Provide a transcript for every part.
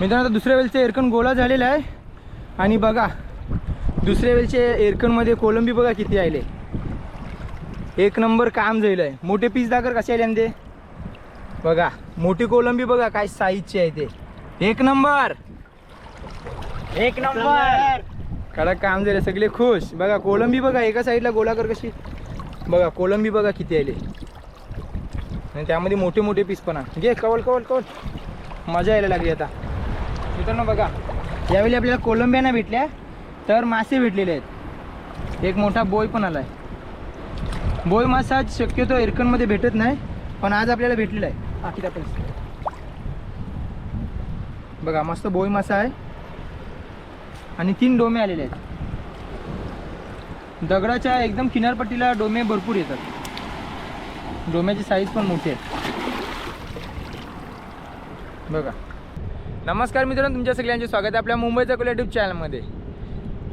मित्रांनो आता दुसऱ्या वेळचं एअरकन गोला झालेला आहे. आणि बघा दुसऱ्या वेळचे एअरकनमध्ये कोलंबी बघा किती आले एक नंबर काम झालं आहे. मोठे पीस दाखर कसे आले आणि ते? बघा मोठी कोलंबी बघा काय साईजची आहे ते. एक नंबर! एक नंबर! कडक काम झालं सगळे खुश. बघा कोलंबी बघा एका साईडला गोलाकर कशी? बघा कोलंबी बघा किती आले. आणि त्यामध्ये मोठे मोठे पीस पण घे कवल कवल कवल. मजा यायला लागली आता. मित्रांनो बघा यावेळी आपल्याला कोलंबियाना भेटल्या तर मासे भेटलेले आहेत. एक मोठा बोय पण आला आहे बोय मासा शक्यतो एरकनमध्ये भेटत नाही पण आज आपल्याला भेटलेला आहे. हा आपण बघा. मस्त बोय मासा आहे. आणि तीन डोमे आलेले आहेत. दगडाच्या एकदम किनारपट्टीला डोमे भरपूर येतात. डोम्याची साईज पण मोठी आहे. बघा. नमस्कार मित्रांनो तुमच्या सगळ्यांचे स्वागत आहे आपल्या मुंबईचा कोल यूट्यूब चॅनलमध्ये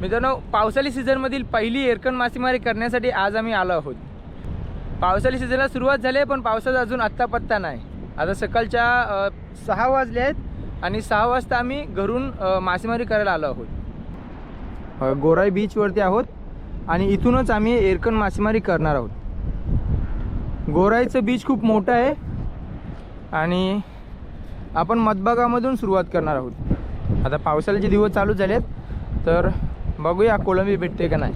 मित्रांनो पावसाळी सीझनमधील पहिली एरकन मासेमारी करण्यासाठी आज आम्ही आलो आहोत. पावसाळी सीझनला सुरुवात झाली आहे पण पावसाचा अजून आत्ता पत्ता नाही. आता सकाळच्या सहा वाजले आहेत आणि सहा वाजता आम्ही घरून मासेमारी करायला आलो आहोत. गोराई बीचवरती आहोत आणि इथूनच आम्ही एरकन मासेमारी करणार आहोत. गोराईचं बीच खूप मोठं आहे आणि आपण मतबागामधून सुरुवात करणार आहोत. आता पावसाळ्याचे दिवस चालू झालेत तर बघूया कोलंबी भेटते का नाही.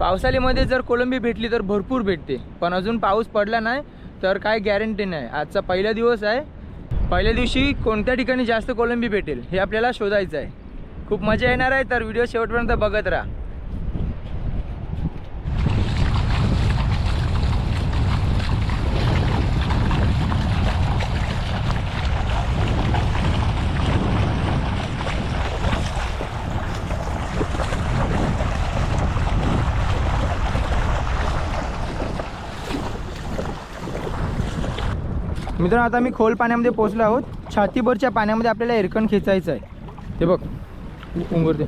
पावसाळीमध्ये जर कोलंबी भेटली तर भरपूर भेटते पण अजून पाऊस पडला नाही तर काय गॅरंटी नाही. आजचा पहिला दिवस आहे. पहिल्या दिवशी कोणत्या ठिकाणी जास्त कोलंबी भेटेल हे आपल्याला शोधायचं आहे. खूप मजा येणार आहे तर व्हिडिओ शेवटपर्यंत बघत राहा. मित्रांनो आता मी खोल पाण्यामध्ये पोचलो आहोत. छातीभरच्या पाण्यामध्ये आपल्याला एरकण खेचायचं आहे. ते बघ उंगरते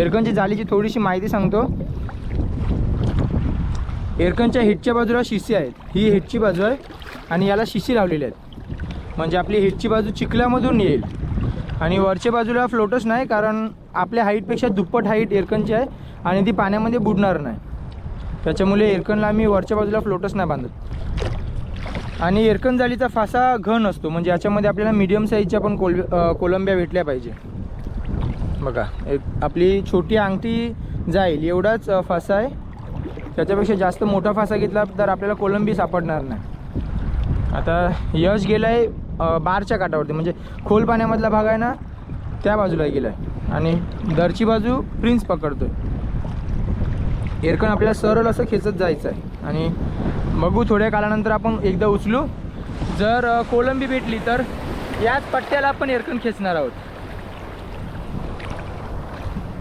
एरकणची जालीची थोडीशी माहिती सांगतो. एरकणच्या हिटच्या बाजूला शिशी आहेत. ही हिटची बाजू आहे आणि याला शिशी लावलेली आहेत. म्हणजे आपली हिटची बाजू चिखल्यामधून येईल. आणि वरच्या बाजूला फ्लोटच नाही कारण आपल्या हाईटपेक्षा दुप्पट हाईट एरकणची आहे आणि ती पाण्यामध्ये बुडणार नाही. त्याच्यामुळे एरकणला आम्ही वरच्या बाजूला फ्लोटच नाही बांधत. आणि एरकंजालीचा फासा घन असतो. म्हणजे याच्यामध्ये आपल्याला मिडियम साईजच्या पण कोल कोलंब्या भेटल्या पाहिजे. बघा एक आपली छोटी अंगठी जाईल. एवढाच फासा आहे. त्याच्यापेक्षा जास्त मोठा फासा घेतला तर आपल्याला कोलंबी सापडणार नाही. आता यश गेला आहे बारच्या काठावरती. म्हणजे खोल पाण्यामधला भाग आहे ना त्या बाजूला गेला आहे आणि दरची बाजू प्रिन्स पकडतोय. एरकण आपल्याला सरळ असं खेचत जायचं आहे. आणि बघू थोड्या काळानंतर आपण एकदा उचलू. जर कोलंबी भेटली तर याच पट्ट्याला आपण एरकण खेचणार आहोत.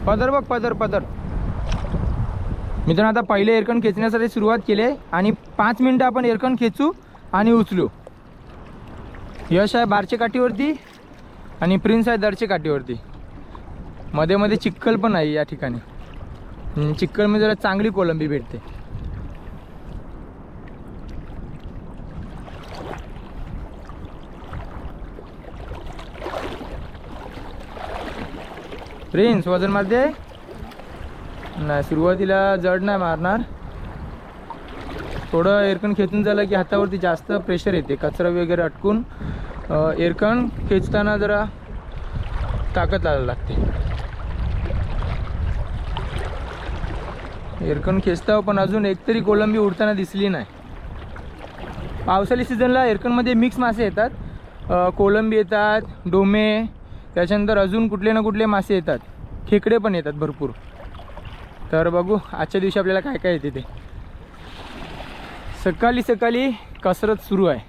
पदर बघ पदर पदर. मित्रांनो आता पहिले एरकण खेचण्यासाठी सुरुवात केली आहे. आणि पाच मिनटं आपण एरकण खेचू आणि उचलू. यश आहे बारच्या काठीवरती आणि प्रिन्स आहे दरच्या काठीवरती. मध्ये मध्ये चिखल पण आहे या ठिकाणी. चिक्कलमध्ये जरा चांगली कोलंबी भेटते. प्रिन्स वजन मारते नाही सुरुवातीला जड नाही मारणार. थोडं एरकण खेचून झालं की हातावरती जास्त प्रेशर येते. कचरा वगैरे अटकून एरकण खेचताना जरा ताकद लावायला लागते. एरकन खेचता पण अजून एकतरी कोलंबी उडताना दिसली नाही. पावसाळी सीझनला एरकनमध्ये मिक्स मासे येतात. कोलंबी येतात डोमे त्याच्यानंतर अजून कुठले ना कुठले मासे येतात. खेकडे पण येतात भरपूर. तर बघू आजच्या दिवशी आपल्याला काय काय येते ते. सकाळी सकाळी कसरत सुरू आहे.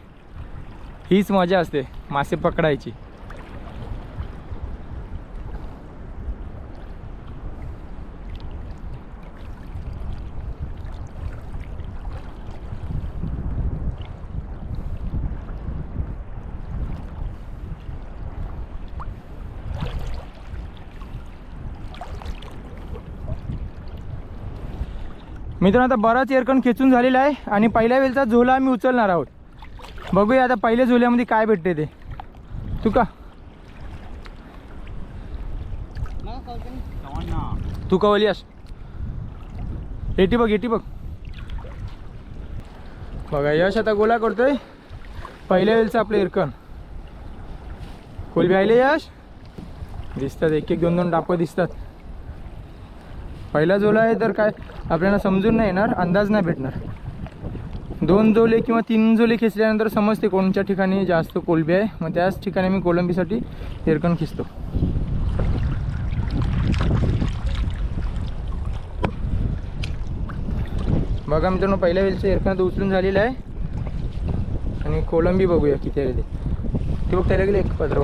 हीच मजा असते मासे पकडायची. मित्रांनो आता बराच एअरकन खेचून झालेला आहे आणि पहिल्या वेळचा झोला आम्ही उचलणार आहोत. बघूया आता पहिल्या झोल्यामध्ये काय भेटते ते. तू का? तू कवली अस एटी बघ येटी बघ. बघा यश आता गोला करतोय. पहिल्या वेळचं आपलं इरकन कोलबी आले यश? दिसतात एक एक दोन दोन डाप दिसतात. पहिला झोला आहे तर काय आपल्याला समजून नाही येणार अंदाज नाही भेटणार. दोन जोले किंवा तीन झोले खेचल्यानंतर समजते कोणत्या ठिकाणी जास्त कोलबी आहे. मग त्याच ठिकाणी मी कोलंबीसाठी हिरकण खिचतो. बघा मित्रांनो पहिल्या वेळेचं इरकण उचलून झालेलं आहे. आणि कोलंबी बघूया किती आहे ते. ते बघ त्याला गेले एक पत्र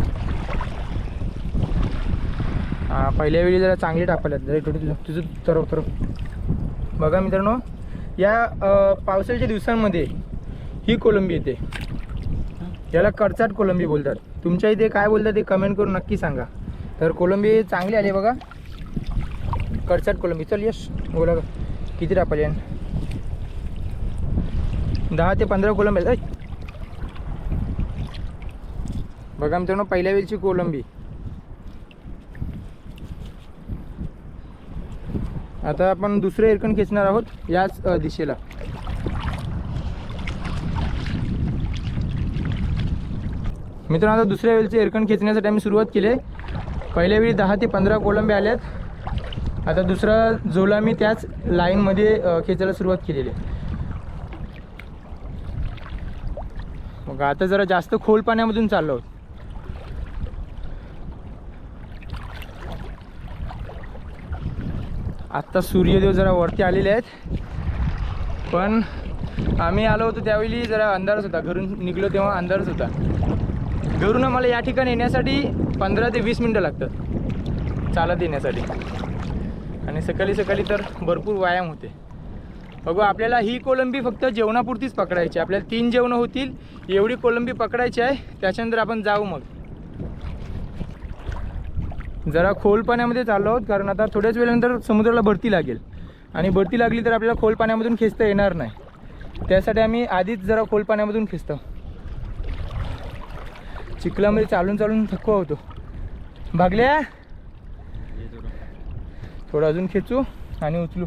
हा पहिल्या वेळी जरा चांगली टाकायला जरा इकडे तुझं तुझं तरव बघा मित्रांनो या पावसाळ्याच्या दिवसांमध्ये ही कोलंबी येते. याला कडचाट कोलंबी बोलतात. तुमच्या इथे काय बोलतात ते कमेंट करून नक्की सांगा. तर कोलंबी चांगली आली बघा. कडचाट कोलंबी चल यश बोला किती टाकायला दहा ते पंधरा कोलंबी आहेत. बघा मित्रांनो पहिल्या वेळची कोलंबी आता आपण दुसरं एरकण खेचणार आहोत याच दिशेला. मित्रांनो आता दुसऱ्या वेळेचे एरकण खेचण्यासाठी आम्ही सुरुवात केली. आहे पहिल्या वेळी दहा ते पंधरा कोलंबे आल्यात. आता दुसरा जोला मी त्याच लाईनमध्ये खेचायला सुरुवात केलेली. आहे मग आता जरा जास्त खोल पाण्यामधून चाललो आहोत. आत्ता सूर्यदेव जरा वरती आलेले आहेत. पण आम्ही आलो होतो त्यावेळी जरा अंधारच होता. घरून निघलो तेव्हा अंधारच होता. घरून आम्हाला या ठिकाणी येण्यासाठी पंधरा ते वीस मिनटं लागतात. चालत येण्यासाठी. आणि सकाळी सकाळी तर भरपूर व्यायाम होते. बघू आपल्याला ही कोलंबी फक्त जेवणापुरतीच पकडायची आपल्याला तीन जेवणं होतील. एवढी कोलंबी पकडायची आहे. त्याच्यानंतर आपण जाऊ मग. जरा खोल पाण्यामध्ये चाललो आहोत कारण आता थोड्याच वेळानंतर समुद्राला भरती लागेल. आणि भरती लागली तर आपल्याला खोल पाण्यामधून खेचता येणार नाही. त्यासाठी आम्ही आधीच जरा खोल पाण्यामधून खेचतो. चिखलामध्ये चालून चालून थकवा होतो. भागल्या? थोडं अजून खेचू आणि उचलू.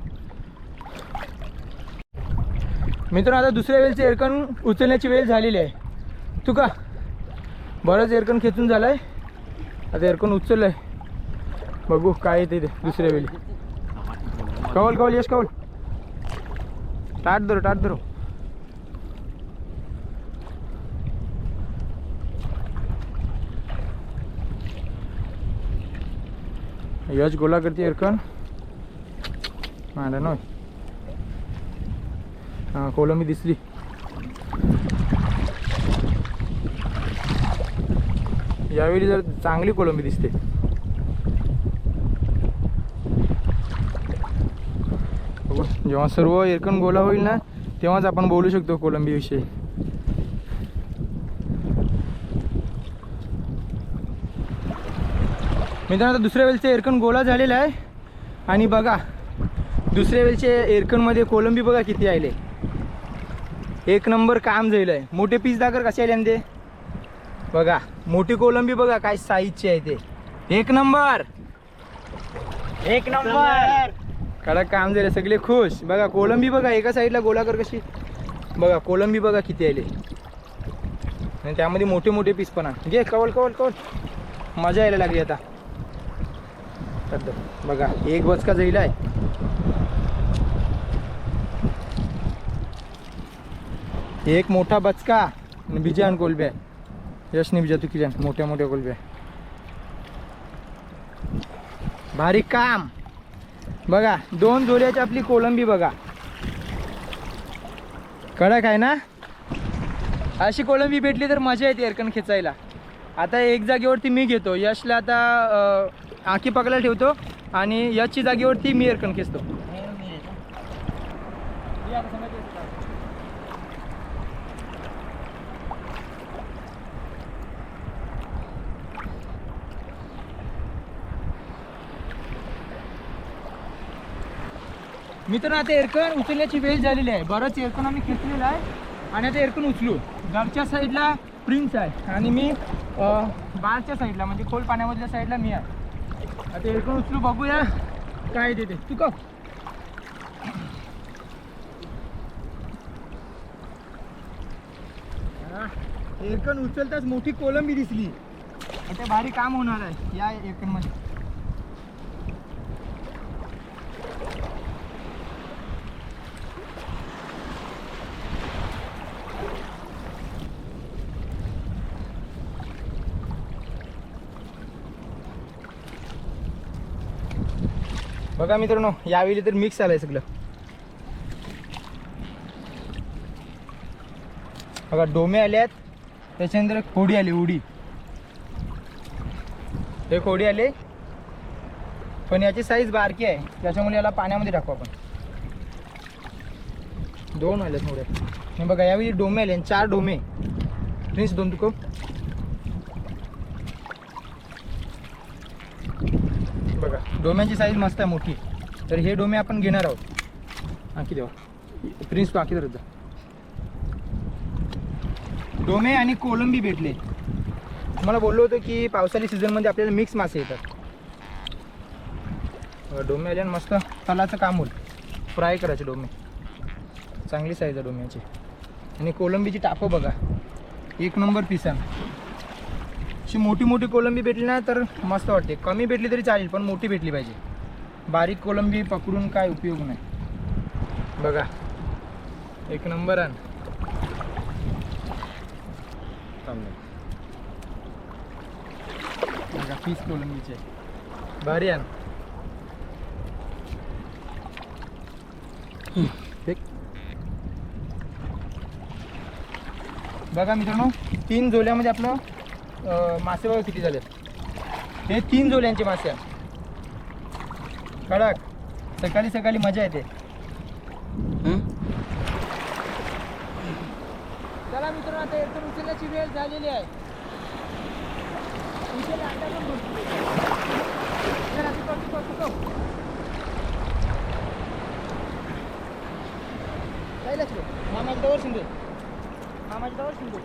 मित्रांनो आता दुसऱ्या वेळेचे एरकन उचलण्याची वेळ झालेली आहे. तू का? बरंच एअरकन खेचून झालं आहे आता एरकन उचललं आहे बघू काय येते ते दुसऱ्या वेळी. कवल कवल यश कवल टाट धरू टाट धरू. यश गोला करते एरकण मांडा नोय हां कोलंबी दिसली. यावेळी जर चांगली कोलंबी दिसते. जेव्हा सर्व एरकण गोला होईल ना तेव्हाच आपण बोलू शकतो कोलंबीविषयी. मित्रांनो आता दुसऱ्या वेळचे एरकण गोला झालेला आहे. आणि बघा दुसऱ्या वेळचे एरकणमध्ये कोलंबी बघा किती आले एक नंबर काम झालं आहे मोठे पीस दाखर कसे आले आणि ते? बघा मोठी कोलंबी बघा काय साईजची आहे ते. एक नंबर! एक नंबर! कडक काम झाले सगळे खुश. बघा कोलंबी बघा एका साईडला गोलाकर कशी. बघा कोलंबी बघा किती आले. आणि त्यामध्ये मोठे मोठे पीस पण आहे. घे कवल कवल कवल. मजा यायला लागली आता. सध्या. बघा एक बचका जाईल आहे. एक मोठा बचका आणि बिजान कोलब्या यशनी बिजा तू किजान मोठ्या मोठ्या कोलब्या भारी काम. बघा दोन जोड्याची आपली कोलंबी बघा. कडक आहे ना? अशी कोलंबी भेटली तर मजा येते एरकण खेचायला. आता एक जागेवरती मी घेतो. यशला आता आखी पकडायला ठेवतो आणि यशची जागेवरती मी एरकण खेचतो. मित्रांनो आता एअरकन उचलण्याची वेळ झालेली आहे. बरंच एअरकन आम्ही खेचलेलं आहे. आणि आता एअरकन उचलू. घरच्या साईडला प्रिन्स आहे. आणि मी बारच्या साईडला म्हणजे खोल पाण्यामधल्या साईडला मी आहे. आता एअरकन उचलू बघूया काय देते तू का एअरकन उचलताच मोठी कोलंबी दिसली. आता भारी काम होणार आहे या एरकण बघा मित्रांनो यावेळी तर मिक्स आलंय सगळं. बघा डोमे आले आहेत त्याच्यानंतर कोडी आली उडी. हे कोडी आले. पण याची साईज बारकी आहे. त्याच्यामुळे याला पाण्यामध्ये टाकू आपण. दोन आले थोडे हे बघा यावेळी डोमे आले आणि चार डोमे. प्लीज दोन तुक बघा. डोम्याची साईज मस्त आहे मोठी. तर हे डोमे आपण घेणार आहोत. आणखी देवा. प्रिन्स तू आणखी धरत जा. डोमे आणि कोलंबी भेटले. तुम्हाला बोललो होतो की पावसाळी सीझनमध्ये आपल्याला मिक्स मासे येतात. डोमे आले मस्त तलाचं काम होईल. फ्राय करायचे डोमे. चांगली साईज आहे डोम्याची. आणि कोलंबीची टापं बघा. एक नंबर पिसा. अशी मोठी मोठी कोलंबी भेटली ना तर मस्त वाटते. कमी भेटली तरी चालेल पण मोठी भेटली पाहिजे. बारीक कोलंबी पकडून काय उपयोग नाही. बघा. एक नंबर आण. बघा पीस कोलंबीचे. भारी आण. बघा मित्रांनो तीन झोल्यामध्ये आपलं मासे बघा किती झाले हे तीन जोल्यांचे मासे कडक सकाळी सकाळी मजा येते. चला मित्रांनो आता एकदम उचलण्याची वेळ झालेली आहे. मामाच्या जवळ शिंदे. मामाच्या जवळ शिंदे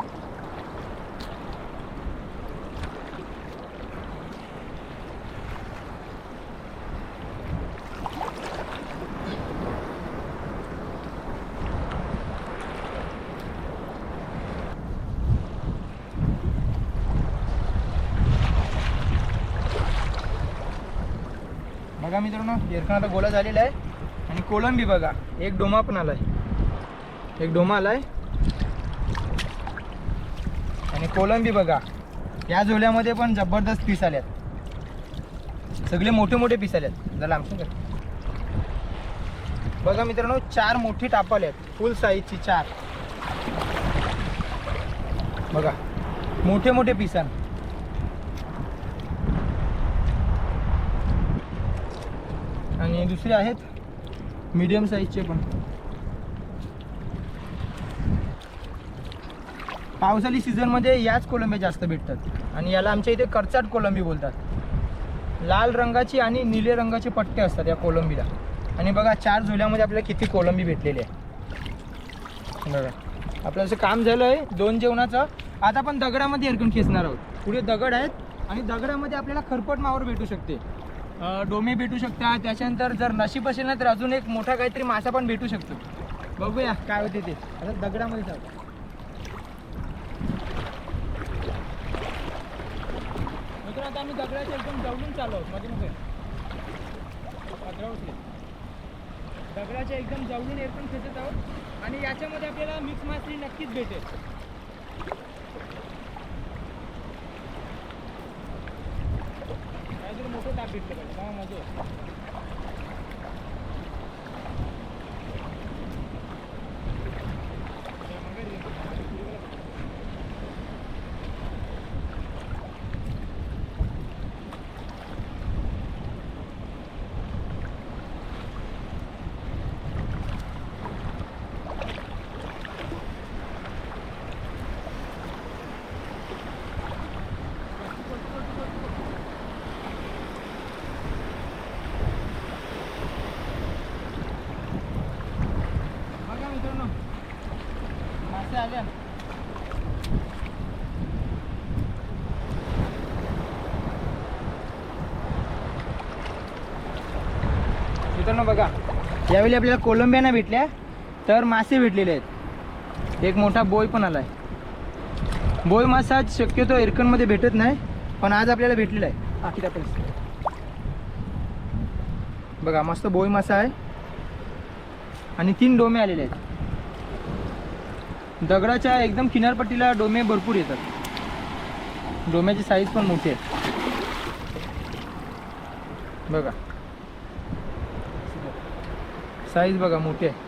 बघा मित्रांनो एरकण आता गोला झालेला आहे. आणि कोलंबी बघा एक डोमा पण आलाय. एक डोमा आलाय. आणि कोलंबी बघा या झोल्यामध्ये पण जबरदस्त पीस आल्यात. सगळे मोठे मोठे पीस आल्यात. जरा आमचं बघा मित्रांनो चार मोठी टाप आहेत फुल साईजची चार. बघा मोठे मोठे पिसान आणि दुसरे आहेत. मीडियम साईजचे पण. पावसाळी सीझनमध्ये याच कोलंबी जास्त भेटतात. आणि याला आमच्या इथे करचाट कोलंबी बोलतात. लाल रंगाची आणि निळे रंगाचे पट्टे असतात या कोलंबीला. आणि बघा चार झुल्यामध्ये आपल्याला किती कोलंबी भेटलेली आहे. बघा. आपलं असं काम झालं आहे दोन जेवणाचं. आता आपण दगडामध्ये एरकून खेचणार आहोत. पुढे दगड आहेत आणि दगडामध्ये आपल्याला खरपट मावर भेटू शकते. डोमी भेटू शकतात. त्याच्यानंतर जर नशीब असेल ना तर अजून एक मोठा काहीतरी मासा पण भेटू शकतो. बघूया काय होते ते. आता दगडामध्ये जाऊ. मित्र आता आम्ही दगडाच्या एकदम जवळून चालू आहोत. मध्ये मध्ये. दगडाच्या एकदम जवळून एरकून खेचत आहोत. आणि याच्यामध्ये आपल्याला मिक्स मासळी नक्कीच भेटेल. काहीतरी मोठं ताप भेटलं पाहिजे तेव्हा मजा येईल. बघा मित्रांनो मासे मित्रांनो बघा यावेळी आपल्याला कोलंबियाना भेटल्या तर मासे भेटलेले आहेत. एक मोठा बोय पण आलाय. बोय मासा शक्यतो एरकनमध्ये भेटत नाही पण आज आपल्याला भेटलेला आहे. हा, किती बघा मस्त बोय मासा आहे. आणि तीन डोमे आलेले आहेत. दगडाच्या एकदम किनारपट्टीला डोमे भरपूर येतात. डोम्याची साईज पण मोठी आहे. बघा. साईज बघा मोठी आहे.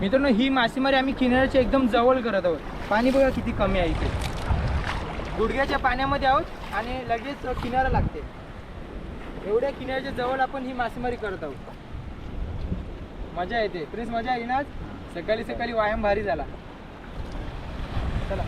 मित्रांनो ही मासेमारी आम्ही किनाऱ्याच्या एकदम जवळ करत आहोत. पाणी बघा किती कमी आहे इथे. गुडघ्याच्या पाण्यामध्ये आहोत आणि लगेच किनारा लागते. एवढ्या किनाऱ्याच्या जवळ आपण ही मासेमारी करत आहोत. मजा येते. प्रिन्स मजा आहे आज? सकाळी सकाळी व्यायाम भारी झाला. चला.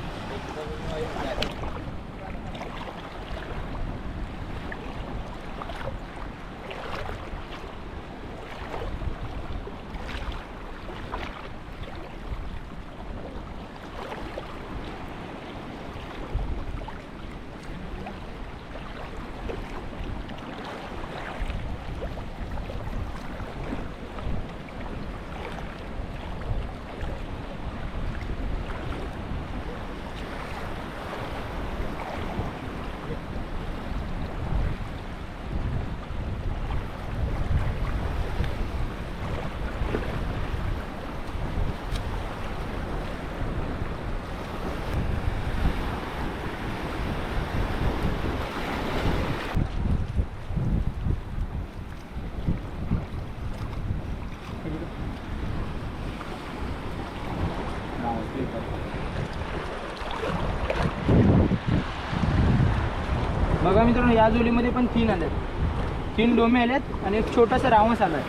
बघा मित्रांनो या जोलीमध्ये पण तीन आलेत. तीन डोमे आलेत आणि एक छोटासा रावस आलाय.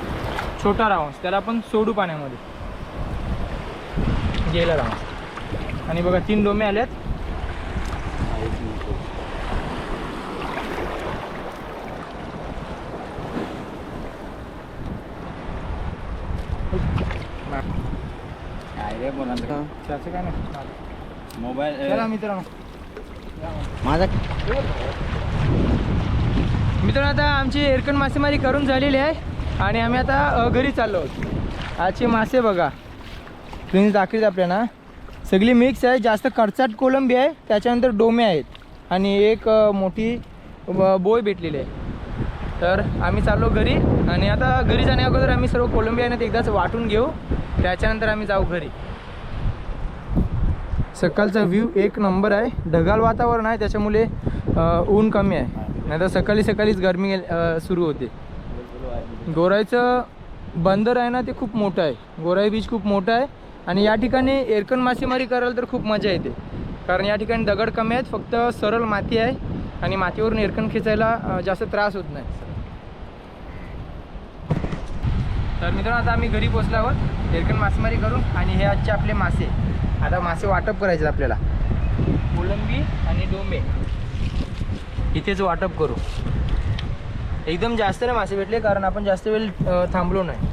छोटा रावस त्याला आपण सोडू पाण्यामध्ये. गेला रावस. आणि बघा तीन डोमे त्याचं काय नाही. मोबाईल मित्रांनो. माझा मित्रांनो आता आमची एरकन मासेमारी करून झालेली आहे आणि आम्ही आता घरी चाललो आहोत. आजचे मासे बघा. तुम्ही दाखवीत आपल्याला. सगळी मिक्स आहे जास्त कडचाट कोलंबी आहे त्याच्यानंतर डोमे आहेत. आणि एक मोठी ब- बोय भेटलेली आहे. तर आम्ही चाललो घरी आणि आता घरी जाण्या अगोदर आम्ही सर्व कोलंबी आहे ना एकदाच वाटून घेऊ. त्याच्यानंतर आम्ही जाऊ घरी. सकाळचा व्ह्यू एक नंबर आहे. ढगाळ वातावरण आहे त्याच्यामुळे ऊन कमी आहे. नाही तर सकाळी सकाळीच गरमी सुरू होते. गोराईचं बंदर आहे ना ते खूप मोठं आहे. गोराई बीच खूप मोठं आहे. आणि या ठिकाणी एरकन मासेमारी करायला तर खूप मजा येते. कारण या ठिकाणी दगड कमी आहेत फक्त सरळ माती आहे आणि मातीवरून एरकन खेचायला जास्त त्रास होत नाही. तर मित्रांनो आता आम्ही घरी पोचलो आहोत. एरकन मासेमारी करून आणि हे आजचे आपले मासे. आता मासे वाटप करायचे आहेत आपल्याला. कोलंबी आणि डोंबे. इथेच वाटप करू. एकदम जास्त नाही मासे भेटले कारण आपण जास्त वेळ थांबलो नाही.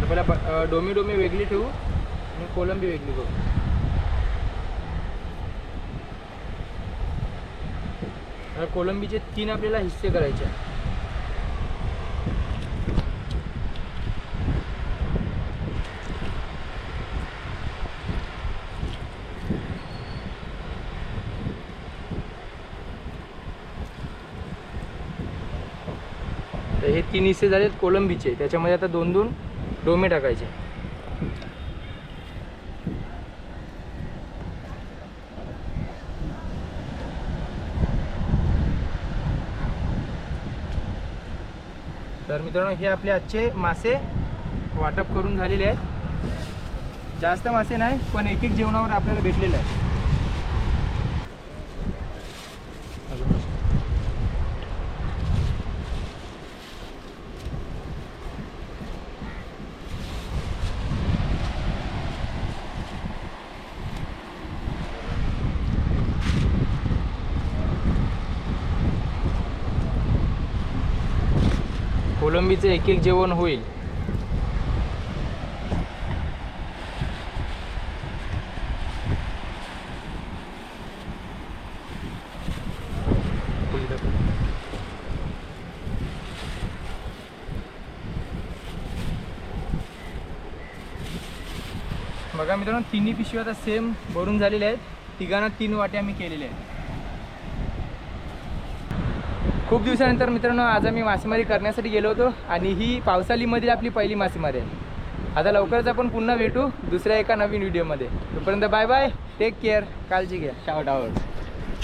तर पहिला डोमी डोमी वेगळी ठेवू आणि कोलंबी वेगळी करू तर कोलंबीचे तीन आपल्याला हिस्से करायचे तीन हिस्से झालेत कोलंबीचे. त्याच्यामध्ये आता दोन दोन डोमे टाकायचे. तर मित्रांनो हे आपले आजचे मासे वाटप करून झालेले आहेत. जास्त मासे नाही पण एक एक जेवणावर आपल्याला भेटलेलं आहे दोघीचं एक एक जेवण होईल. बघा मित्रांनो तिन्ही पिशव्या आता सेम भरून झालेल्या आहेत. तिघांना तीन वाट्या आम्ही केलेल्या आहेत. खूप दिवसानंतर मित्रांनो आज आम्ही मासेमारी करण्यासाठी गेलो होतो आणि ही पावसाळीमधील आपली पहिली मासेमारी आहे. आता लवकरच आपण पुन्हा भेटू दुसऱ्या एका नवीन व्हिडिओमध्ये. तोपर्यंत बाय बाय टेक केअर काळजी घ्या. Shout out